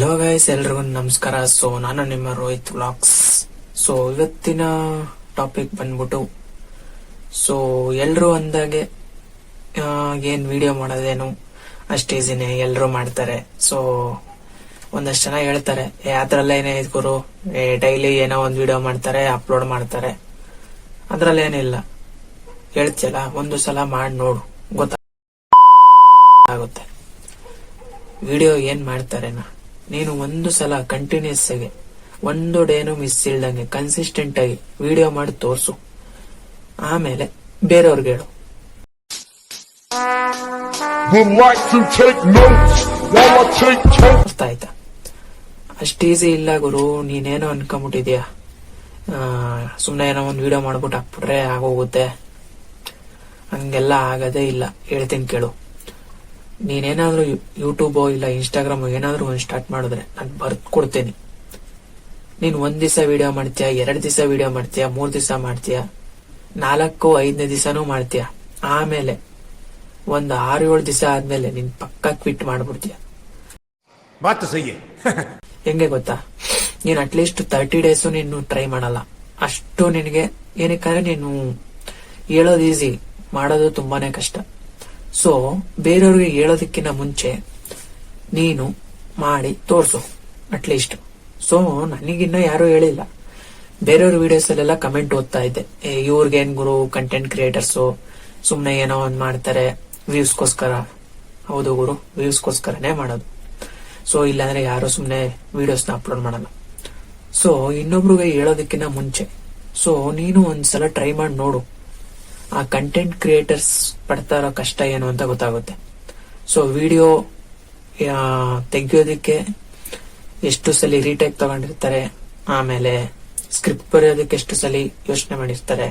Hello guys ಎಲ್ರಿಗೂ ನಮಸ್ಕಾರ. So ನಾನು ನಿಮ್ಮ ರೋಹಿತ್ ವ್ಲಾಗ್ಸ್ ಸೊ ಇವತ್ತಿನ ಟಾಪಿಕ್ ಬಂದ್ಬಿಟ್ಟು ಸೊ ಎಲ್ಲರೂ ಅಂದಾಗೆ ಏನು ವಿಡಿಯೋ ಮಾಡೋದೇನು? ಅಷ್ಟು ಈಸಿನೇ ಎಲ್ಲರೂ ಮಾಡ್ತಾರೆ. ಸೊ ಒಂದಷ್ಟು ಜನ ಹೇಳ್ತಾರೆ, ಏ, ಅದ್ರಲ್ಲ ಏನೇ ಇದ್ ಗುರು? ಏ ಡೈಲಿ ಏನೋ ಒಂದು ವಿಡಿಯೋ ಮಾಡ್ತಾರೆ ಅಪ್ಲೋಡ್ ಮಾಡ್ತಾರೆ. ಅದ್ರಲ್ಲೇನಿಲ್ಲ ಹೇಳ್ತಿಯಲ್ಲ, ಒಂದು ಸಲ ಮಾಡಿ ನೋಡು. ಗೊತ್ತಾಗುತ್ತೆ. ವಿಡಿಯೋ ಏನ್ ಮಾಡ್ತಾರೆನ? ನೀನು ಒಂದು ಸಲ ಕಂಟಿನ್ಯೂಸ್ ಆಗಿ ಒಂದು ಡೇನು ಮಿಸ್ ಇಲ್ದಂಗೆ ಕನ್ಸಿಸ್ಟೆಂಟ್ ಆಗಿ ವಿಡಿಯೋ ಮಾಡಿ ತೋರಿಸು. ಆಮೇಲೆ ಬೇರೆಯವ್ರಿಗೆ ಹೇಳು. ಅರ್ಥ ಆಯ್ತಾ? ಅಷ್ಟು ಈಸಿ ಇಲ್ಲ ಗುರು ನೀನೇನೋ ಅನ್ಕೊಂಬಿಟ್ಟಿದ್ಯಾ ಸುಮ್ನೆ ಏನೋ ಒಂದು ವಿಡಿಯೋ ಮಾಡ್ಬಿಟ್ಟು ಹಾಕ್ಬಿಟ್ರೆ ಆಗೋಗುತ್ತೆ. ಹಂಗೆಲ್ಲ ಆಗದೇ ಇಲ್ಲ. ಹೇಳ್ತೀನಿ ಕೇಳು. ನೀನೇನಾದ್ರೂ ಯೂಟ್ಯೂಬೋ ಇಲ್ಲ ಇನ್ಸ್ಟಾಗ್ರಾಮ್ ಏನಾದ್ರೂ ಒಂದು ಸ್ಟಾರ್ಟ್ ಮಾಡಿದ್ರೆ ನಾನು ಬರ್ತ್ ಕೊಡ್ತೇನೆ ನೀನ್ ಒಂದ್ ದಿವಸ ವಿಡಿಯೋ ಮಾಡ್ತೀಯ ಎರಡ್ ದಿವಸ ವಿಡಿಯೋ ಮಾಡ್ತೀಯ ಮೂರ್ ದಿವಸ ಮಾಡ್ತೀಯ ನಾಲ್ಕು ಐದನೇ ದಿವಸನೂ ಮಾಡ್ತೀಯ. ಆಮೇಲೆ ಒಂದ್ ಆರು ಏಳು ದಿವಸ ಆದ್ಮೇಲೆ ನೀನ್ ಪಕ್ಕ ಕ್ವಿಟ್ ಮಾಡ್ಬಿಡ್ತೀಯ. ಹೆಂಗೆ ಗೊತ್ತಾ? ನೀನ್ ಅಟ್ಲೀಸ್ಟ್ ತರ್ಟಿ ಡೇಸ್ ನೀನು ಟ್ರೈ ಮಾಡಲ್ಲ. ಅಷ್ಟು ನಿನಗೆ ಏನಕ್ಕೆ ನೀನು ಹೇಳೋದು ಈಸಿ ಮಾಡೋದು ತುಂಬಾನೇ ಕಷ್ಟ. ಸೊ ಬೇರೆಯವ್ರಿಗೆ ಹೇಳೋದಕ್ಕಿಂತ ಮುಂಚೆ ನೀನು ಮಾಡಿ ತೋರಿಸು ಅಟ್ಲೀಸ್ಟ್ ಸೊ ನನಗಿನ್ನ ಯಾರು ಹೇಳಿಲ್ಲ. ಬೇರೆಯವ್ರ ವಿಡಿಯೋಸ್ ಅಲ್ಲೆಲ್ಲ ಕಮೆಂಟ್ ಓದ್ತಾ ಇದ್ದೆ. ಏ, ಇವ್ರಿಗೇನ್ ಗುರು ಕಂಟೆಂಟ್ ಕ್ರಿಯೇಟರ್ಸು ಸುಮ್ಮನೆ ಏನೋ ಒಂದ್ ಮಾಡ್ತಾರೆ ವ್ಯೂಸ್ಗೋಸ್ಕರ ಹೌದು ಗುರು ವ್ಯೂಸ್ಗೋಸ್ಕರನೇ ಮಾಡೋದು. ಸೊ ಇಲ್ಲಾಂದ್ರೆ ಯಾರು ಸುಮ್ಮನೆ ವಿಡಿಯೋಸ್ನ ಅಪ್ಲೋಡ್ ಮಾಡಲ್ಲ. ಸೊ ಇನ್ನೊಬ್ರಿಗೆ ಹೇಳೋದಕ್ಕಿಂತ ಮುಂಚೆ. ಸೊ ನೀನು ಒಂದ್ಸಲ ಟ್ರೈ ಮಾಡಿ ನೋಡು. ಆ ಕಂಟೆಂಟ್ ಕ್ರಿಯೇಟರ್ಸ್ ಪಡ್ತಾ ಇರೋ ಕಷ್ಟ ಏನು ಅಂತ ಗೊತ್ತಾಗುತ್ತೆ. ಸೊ ವಿಡಿಯೋ ತೆಗಿಯೋದಕ್ಕೆ ಎಷ್ಟು ಸಲ ರೀಟೇಕ್ ತಗೊಂಡಿರ್ತಾರೆ, ಆಮೇಲೆ ಸ್ಕ್ರಿಪ್ಟ್ ಬರೆಯೋದಕ್ಕೆ ಎಷ್ಟು ಸಲ ಯೋಚನೆ ಮಾಡಿರ್ತಾರೆ,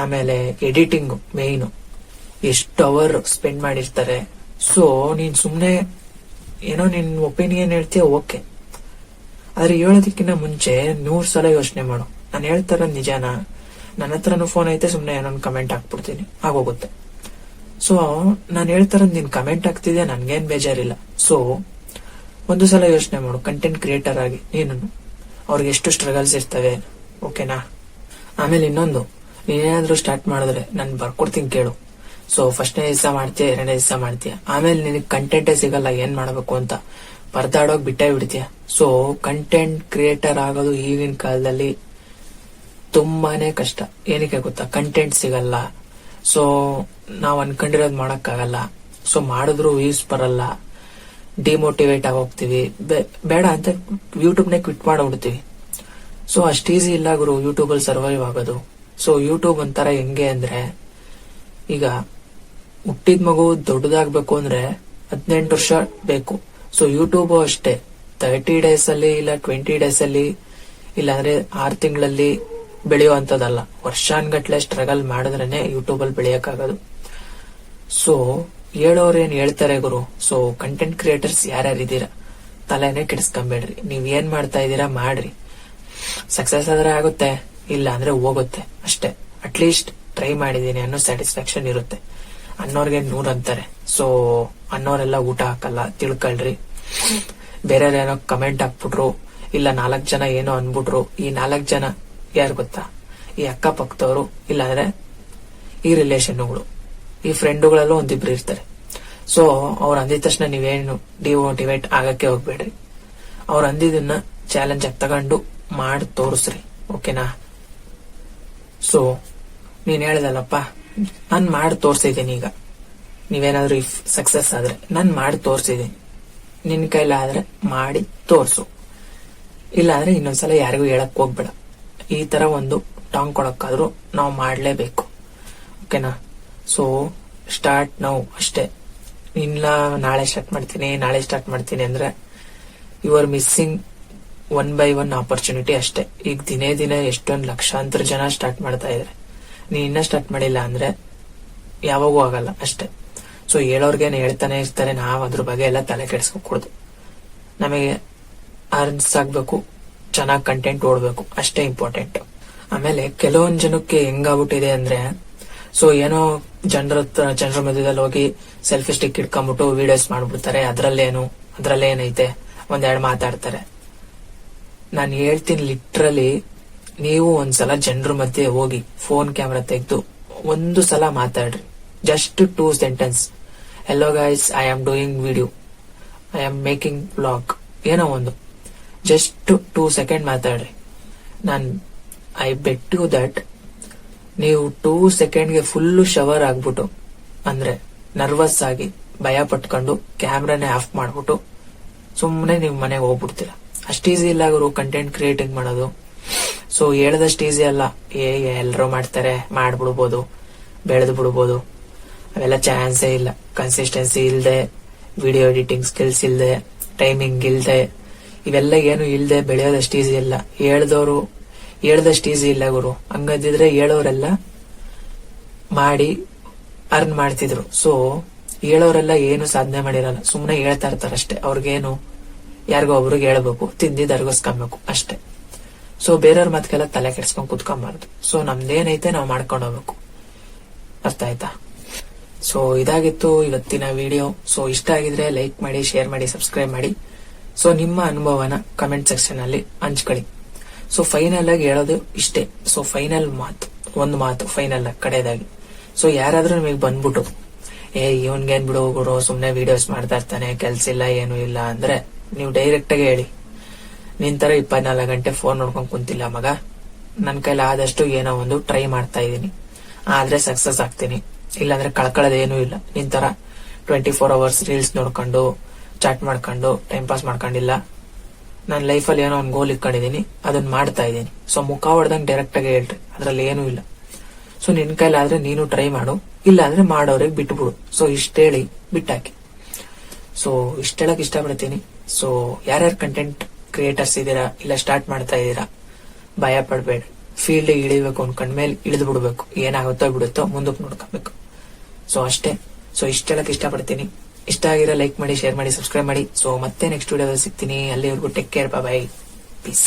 ಆಮೇಲೆ ಎಡಿಟಿಂಗ್ ಮೇಯ್ನು ಎಷ್ಟು ಅವರ್ ಸ್ಪೆಂಡ್ ಮಾಡಿರ್ತಾರೆ. ಸೊ ನೀನ್ ಸುಮ್ಮನೆ ಏನೋ ನಿನ್ ಒಪಿನಿಯನ್ ಹೇಳ್ತೀಯ ಓಕೆ ಆದ್ರೆ ಹೇಳೋದಕ್ಕಿಂತ ಮುಂಚೆ ನೂರ್ ಸಲ ಯೋಚನೆ ಮಾಡು. ನಾನು ಹೇಳ್ತಾರ ನಿಜಾನ? ನನ್ನ ಹತ್ರನೂ ಫೋನ್ ಐತೆ ಸುಮ್ಮನೆ ಏನೋ ಕಮೆಂಟ್ ಹಾಕ್ಬಿಡ್ತೀನಿ. ಆಗೋಗುತ್ತೆ. ಸೊ ನಾನು ಹೇಳ್ತಾರ ನೀನ್ ಕಮೆಂಟ್ ಹಾಕ್ತಿದ್ಯಾ? ನನ್ಗೇನ್ ಬೇಜಾರಿಲ್ಲ. ಸೊ ಒಂದು ಸಲ ಯೋಚನೆ ಮಾಡು ಕಂಟೆಂಟ್ ಕ್ರಿಯೇಟರ್ ಆಗಿ ನೀನು ಅವ್ರಿಗೆ ಎಷ್ಟು ಸ್ಟ್ರಗಲ್ಸ್ ಇರ್ತವೆ ಓಕೆನಾ ಆಮೇಲೆ ಇನ್ನೊಂದು, ನೀನೇನಾದ್ರೂ ಸ್ಟಾರ್ಟ್ ಮಾಡಿದ್ರೆ ನಾನು ಬರ್ಕೊಡ್ತೀನಿ ಕೇಳು. ಸೊ ಫಸ್ಟ್ನೇ ದಿವಸ ಮಾಡ್ತೀಯ, ಎರಡನೇ ದಿವಸ ಮಾಡ್ತೀಯ? ಆಮೇಲೆ ನಿನಗೆ ಕಂಟೆಂಟೇ ಸಿಗಲ್ಲ, ಏನ್ ಮಾಡಬೇಕು ಅಂತ. ಪರದಾಡೋಗ್ ಬಿಟ್ಟೇ ಬಿಡ್ತೀಯ? ಸೊ ಕಂಟೆಂಟ್ ಕ್ರಿಯೇಟರ್ ಆಗೋದು ಈಗಿನ ಕಾಲದಲ್ಲಿ ತುಂಬಾನೇ ಕಷ್ಟ. ಏನಕ್ಕೆ ಗೊತ್ತಾ? ಕಂಟೆಂಟ್ ಸಿಗಲ್ಲ. ಸೊ ನಾವ್ ಅನ್ಕೊಂಡಿರೋದ್ ಮಾಡಕ್ಕಾಗಲ್ಲ. ಸೊ ಮಾಡಿದ್ರು ವ್ಯೂಸ್ ಬರಲ್ಲ. ಡಿಮೋಟಿವೇಟ್ ಆಗೋಗ್ತೀವಿ. ಬೇಡ ಅಂತ ಯೂಟ್ಯೂಬ್ನೇ ಕ್ವಿಟ್ ಮಾಡ್ಬಿಡ್ತೀವಿ. ಸೊ ಅಷ್ಟು ಈಸಿ ಇಲ್ಲ ಗುರು. ಯೂಟ್ಯೂಬ್ ಅಲ್ಲಿ ಸರ್ವೈವ್ ಆಗೋದು. ಸೊ ಯೂಟ್ಯೂಬ್ ಒಂಥರ ಹೆಂಗೆ ಅಂದ್ರೆ, ಈಗ ಹುಟ್ಟಿದ ಮಗು ದೊಡ್ಡದಾಗ್ಬೇಕು ಅಂದ್ರೆ ಹದಿನೆಂಟು ವರ್ಷ ಬೇಕು. ಸೊ ಯೂಟ್ಯೂಬ್ ಅಷ್ಟೇ. ತರ್ಟಿ ಡೇಸ್ ಅಲ್ಲಿ ಇಲ್ಲ ಟ್ವೆಂಟಿ ಡೇಸ್ ಅಲ್ಲಿ, ಇಲ್ಲಾಂದ್ರೆ ಆರ್ ತಿಂಗಳಲ್ಲಿ ಬೆಳೆಯುವಂತದಲ್ಲ ವರ್ಷಾನ್ಗಟ್ಲೆ ಸ್ಟ್ರಗಲ್ ಮಾಡಿದ್ರೇನೆ ಯೂಟ್ಯೂಬ್ ಅಲ್ಲಿ ಬೆಳೆಯಕ್ಕಾಗೋದು. ಸೊ ಹೇಳೋರು ಏನ್ ಹೇಳ್ತಾರೆ ಗುರು? ಸೊ ಕಂಟೆಂಟ್ ಕ್ರಿಯೇಟರ್ಸ್ ಇದೀರಾ ತಲೆನೇ ಕೆಡಿಸ್ಕೊಂಬೇಡ್ರಿ. ನೀವ್ ಏನ್ ಮಾಡ್ತಾ ಇದೀರಾ ಮಾಡ್ರಿ. ಸಕ್ಸಸ್ ಆದ್ರೆ ಆಗುತ್ತೆ, ಇಲ್ಲ ಅಂದ್ರೆ ಹೋಗುತ್ತೆ. ಅಷ್ಟೇ. ಅಟ್ಲೀಸ್ಟ್ ಟ್ರೈ ಮಾಡಿದೀನಿ ಅನ್ನೋ ಸ್ಯಾಟಿಸ್ಫ್ಯಾಕ್ಷನ್ ಇರುತ್ತೆ. ಅನ್ನೋರ್ಗೆ ನೂರ್ ಅಂತಾರೆ. ಸೊ ಅನ್ನೋರೆಲ್ಲ ಊಟ ಹಾಕಲ್ಲ, ತಿಳ್ಕೊಳ್ರಿ. ಬೇರೆ ಏನೋ ಕಮೆಂಟ್ ಹಾಕ್ಬಿಟ್ರು, ಇಲ್ಲ ನಾಲ್ಕ್ ಜನ ಏನೋ ಅನ್ಬಿಟ್ರು, ಈ ನಾಲ್ಕ್ ಜನ ಯಾರು ಗೊತ್ತಾ? ಈ ಅಕ್ಕಪಕ್ಕದವರು ಇಲ್ಲಾಂದ್ರೆ ಈ ರಿಲೇಷನ್ಗಳು ಈ ಫ್ರೆಂಡುಗಳಲ್ಲೂ ಒಂದಿಬ್ರು ಇರ್ತಾರೆ. ಸೊ ಅವ್ರು ಅಂದಿದ ತಕ್ಷಣ ನೀವೇನು ಡಿಮೋಟಿವೇಟ್ ಆಗಕ್ಕೆ ಹೋಗ್ಬೇಡ್ರಿ. ಅವ್ರು ಅಂದಿದ್ದನ್ನ ಚಾಲೆಂಜ್ ಆಗಿ ತಗೊಂಡು ಮಾಡಿ ತೋರಿಸ್ರಿ ಓಕೆನಾ ಸೊ ನೀನ್ ಹೇಳ್ದಲ್ಲಪ್ಪ, ನಾನು ಮಾಡಿ ತೋರ್ಸಿದ್ದೀನಿ ಈಗ. ನೀವೇನಾದ್ರೂ ಇಫ್ ಸಕ್ಸಸ್ ಆದ್ರೆ, ನಾನು ಮಾಡಿ ತೋರ್ಸಿದ್ದೀನಿ ನಿನ್ನ ಕೈಲಾದ್ರೆ ಮಾಡಿ ತೋರ್ಸು. ಇಲ್ಲಾಂದ್ರೆ ಇನ್ನೊಂದ್ಸಲ ಯಾರಿಗೂ ಹೇಳಕ್ ಹೋಗ್ಬೇಡ. ಈ ತರ ಒಂದು ಟಾಂಗ್ ಕೊಡಕ್ಕಾದ್ರೂ ನಾವು ಮಾಡಲೇಬೇಕು. ಓಕೆನಾ? ಸೊ ಸ್ಟಾರ್ಟ್ ನಾವು ಅಷ್ಟೇ. ಇನ್ನ ನಾಳೆ ಸ್ಟಾರ್ಟ್ ಮಾಡ್ತೀನಿ, ನಾಳೆ ಸ್ಟಾರ್ಟ್ ಮಾಡ್ತೀನಿ ಅಂದ್ರೆ you are missing one by one opportunity ಅಷ್ಟೇ. ಈಗ ದಿನೇ ದಿನೇ ಎಷ್ಟೊಂದು ಲಕ್ಷಾಂತರ ಜನ ಸ್ಟಾರ್ಟ್ ಮಾಡ್ತಾ ಇದಾರೆ. ನೀ ಇನ್ನ ಸ್ಟಾರ್ಟ್ ಮಾಡಿಲ್ಲ ಅಂದ್ರೆ ಯಾವಾಗೂ ಆಗಲ್ಲ ಅಷ್ಟೇ. ಸೊ ಹೇಳೋರ್ಗೇನು ಹೇಳ್ತಾನೆ ಇರ್ತಾರೆ, ನಾವು ಅದ್ರ ಬಗ್ಗೆ ಎಲ್ಲ ತಲೆ ಕೆಡಿಸ್ಕೊಡ್ದು ನಮಗೆ ಅರ್ನ್ಸ್ ಆಗ್ಬೇಕು. ಚೆನ್ನಾಗ್ ಕಂಟೆಂಟ್ ಓಡಬೇಕು. ಅಷ್ಟೇ ಇಂಪಾರ್ಟೆಂಟ್ ಆಮೇಲೆ ಕೆಲವೊಂದು ಜನಕ್ಕೆ ಹೆಂಗಾಗ್ಬಿಟ್ಟಿದೆ ಅಂದ್ರೆ, ಸೊ ಏನೋ ಜನರ ಜನರ ಮಧ್ಯದಲ್ಲಿ ಹೋಗಿ ಸೆಲ್ಫಿ ಸ್ಟಿಕ್ ಇಟ್ಕೊಂಡ್ಬಿಟ್ಟು ವಿಡಿಯೋಸ್ ಮಾಡ್ಬಿಡ್ತಾರೆ. ಅದ್ರಲ್ಲೇನು, ಅದ್ರಲ್ಲೇನೈತೆ? ಒಂದೆರಡು ಮಾತಾಡ್ತಾರೆ. ನಾನು ಹೇಳ್ತೀನಿ ಲಿಟ್ರಲಿ ನೀವು ಒಂದ್ಸಲ ಜನರ ಮಧ್ಯೆ ಹೋಗಿ ಫೋನ್ ಕ್ಯಾಮ್ರಾ ತೆಗೆದು ಒಂದು ಸಲ ಮಾತಾಡ್ರಿ. Just two sentence hello guys I am doing video I am making blog ಏನೋ ಒಂದು. ಜಸ್ಟ್ ಟೂ ಸೆಕೆಂಡ್ ಮಾತಾಡ್ರಿ. ನಾನು ಐ ಬೆಟ್ ಯು ದಟ್ ನೀವು ಟೂ ಸೆಕೆಂಡ್ಗೆ ಫುಲ್ ಶವರ್ ಆಗ್ಬಿಟ್ಟು, ಅಂದ್ರೆ ನರ್ವಸ್ ಆಗಿ ಭಯ ಪಟ್ಕೊಂಡು ಕ್ಯಾಮ್ರಾನೇ ಆಫ್ ಮಾಡ್ಬಿಟ್ಟು ಸುಮ್ಮನೆ ನೀವು ಮನೆಗೆ ಹೋಗ್ಬಿಡ್ತೀರ. ಅಷ್ಟು ಈಸಿ ಇಲ್ಲ ಗುರು ಕಂಟೆಂಟ್ ಕ್ರಿಯೇಟಿಂಗ್ ಮಾಡೋದು. ಸೊ ಹೇಳ್ದಷ್ಟು ಈಸಿ ಅಲ್ಲ. ಏ ಎಲ್ಲರೂ ಮಾಡ್ತಾರೆ, ಮಾಡ್ಬಿಡ್ಬೋದು ಬೆಳೆದು ಬಿಡ್ಬೋದು ಅವೆಲ್ಲ ಚಾನ್ಸೇ ಇಲ್ಲ. ಕನ್ಸಿಸ್ಟೆನ್ಸಿ ಇಲ್ಲದೆ ವಿಡಿಯೋ ಎಡಿಟಿಂಗ್ ಸ್ಕಿಲ್ಸ್ ಇಲ್ಲದೆ ಟೈಮಿಂಗ್ ಇಲ್ದೆ ಇವೆಲ್ಲ ಏನು ಇಲ್ದೆ ಬೆಳೆಯೋದಷ್ಟು ಈಸಿ ಇಲ್ಲ ಹೇಳ್ದವ್ರು, ಹೇಳ್ದಷ್ಟು ಈಸಿ ಇಲ್ಲ ಗುರು. ಹಂಗದಿದ್ರೆ ಹೇಳೋರೆಲ್ಲ ಮಾಡಿ ಅರ್ನ್ ಮಾಡ್ತಿದ್ರು. ಸೊ ಹೇಳೋರೆಲ್ಲ ಏನು ಸಾಧನೆ ಮಾಡಿರಲ್ಲ. ಸುಮ್ಮನೆ ಹೇಳ್ತಾ ಇರ್ತಾರ ಅಷ್ಟೇ. ಅವ್ರಿಗೇನು ಯಾರಿಗೋ ಒಬ್ರಿಗೆ ಹೇಳ್ಬೇಕು. ತಿಂದಿದ್ದು ಅರ್ಗಿಸ್ಕೊಬೇಕು ಅಷ್ಟೇ. ಸೊ ಬೇರೆಯವ್ರ ಮಾತ್ಗೆಲ್ಲ ತಲೆ ಕೆಡ್ಸ್ಕೊಂಡ್ ಕುತ್ಕೊಂಬಾರ್ದು. ಸೊ ನಮ್ದೇನೈತೆ ನಾವು ಮಾಡ್ಕೊಂಡು ಹೋಗ್ಬೇಕು. ಅರ್ಥ ಆಯ್ತಾ? ಸೊ ಇದಾಗಿತ್ತು ಇವತ್ತಿನ ವಿಡಿಯೋ ಸೊ ಇಷ್ಟ ಆಗಿದ್ರೆ ಲೈಕ್ ಮಾಡಿ ಶೇರ್ ಮಾಡಿ ಸಬ್ಸ್ಕ್ರೈಬ್ ಮಾಡಿ. ಸೊ ನಿಮ್ಮ ಅನುಭವನ ಕಮೆಂಟ್ ಸೆಕ್ಷನ್ ಅಲ್ಲಿ ಹಂಚ್ಕೊಳ್ಳಿ. ಸೊ ಫೈನಲ್ ಆಗಿ ಹೇಳೋದು ಇಷ್ಟೇ. ಸೊ ಫೈನಲ್ ಮಾತು. ಒಂದು ಮಾತು ಫೈನಲ್ ಆಗಿ ಕಡೆಯದಾಗಿ ಸೊ ಯಾರಾದ್ರೂ ನಿಮಗೆ ಬಂದ್ಬಿಟ್ಟು, ಏ ಇವನ್ಗೇನ್ ಬಿಡು ಗುರು, ಸುಮ್ನೆ ವಿಡಿಯೋಸ್ ಮಾಡ್ತಾ ಇರ್ತಾನೆ, ಕೆಲ್ಸ ಇಲ್ಲ, ಏನು ಇಲ್ಲ, ಅಂದ್ರೆ ನೀವು ಡೈರೆಕ್ಟ್ ಆಗಿ ಹೇಳಿ. ನಿನ್ ತರ ಇಪ್ಪತ್ನಾಲ್ಕು ಗಂಟೆ ಫೋನ್ ನೋಡ್ಕೊಂಡ್ ಕುಂತಿಲ್ಲ ಮಗ. ನನ್ ಕೈಲಿ ಆದಷ್ಟು ಏನೋ ಒಂದು ಟ್ರೈ ಮಾಡ್ತಾ ಇದೀನಿ ಆದ್ರೆ ಸಕ್ಸಸ್ ಆಗ್ತೀನಿ. ಇಲ್ಲಾಂದ್ರೆ ಕಳ್ಕೊಳ್ಳೋದೇನು ಇಲ್ಲ. ನಿನ್ ತರ ಟ್ವೆಂಟಿ ಫೋರ್ ಅವರ್ಸ್ ರೀಲ್ಸ್ ನೋಡ್ಕೊಂಡು ಚಾಟ್ ಮಾಡ್ಕೊಂಡು ಟೈಮ್ ಪಾಸ್ ಮಾಡ್ಕೊಂಡಿಲ್ಲ. ನನ್ನ ಲೈಫಲ್ಲಿ ಏನೋ ಒಂದು ಗೋಲ್ ಇಟ್ಕೊಂಡಿದೀನಿ ಅದನ್ನ ಮಾಡ್ತಾ ಇದ್ದೀನಿ. ಸೊ ಮುಖ ಹೊಡೆದಂಗೆ ಡೈರೆಕ್ಟ್ ಆಗಿ ಹೇಳ್ರಿ. ಅದ್ರಲ್ಲಿ ಏನೂ ಇಲ್ಲ. ಸೊ ನಿನ್ ಕೈಲಾದ್ರೆ ನೀನು ಟ್ರೈ ಮಾಡು. ಇಲ್ಲ ಅಂದ್ರೆ ಮಾಡೋರಿಗೆ ಬಿಟ್ಬಿಡು. ಸೊ ಇಷ್ಟ ಹೇಳಿ ಬಿಟ್ಟಾಕಿ. ಸೊ ಇಷ್ಟ ಹೇಳಕ್ ಇಷ್ಟಪಡ್ತೀನಿ. ಸೊ ಯಾರ್ಯಾರು ಕಂಟೆಂಟ್ ಕ್ರಿಯೇಟರ್ಸ್ ಇದ್ದೀರಾ ಇಲ್ಲ ಸ್ಟಾರ್ಟ್ ಮಾಡ್ತಾ ಇದ್ದೀರಾ ಭಯ ಪಡಬೇಡ. ಫೀಲ್ಡ್ ಇಳಿಬೇಕು ಅನ್ಕೊಂಡ್ಮೇಲೆ ಇಳಿದು ಬಿಡ್ಬೇಕು. ಏನಾಗುತ್ತೋ ಬಿಡುತ್ತೋ ಮುಂದಕ್ಕೆ ನೋಡ್ಕೊಬೇಕು. ಸೊ ಅಷ್ಟೇ. ಸೊ ಇಷ್ಟ ಹೇಳಕ್ ಇಷ್ಟಪಡ್ತೀನಿ. ಇಷ್ಟ ಆಗಿರೋ ಲೈಕ್ ಮಾಡಿ ಶೇರ್ ಮಾಡಿ ಸಬ್ಸ್ಕ್ರೈಬ್ ಮಾಡಿ. ಸೊ ಮತ್ತೆ ನೆಕ್ಸ್ಟ್ ವಿಡಿಯೋದಲ್ಲಿ ಸಿಗ್ತೀನಿ. ಅಲ್ಲಿವರೆಗೂ ಟೇಕ್ ಕೇರ್ ಬಾಯ್ ಪೀಸ್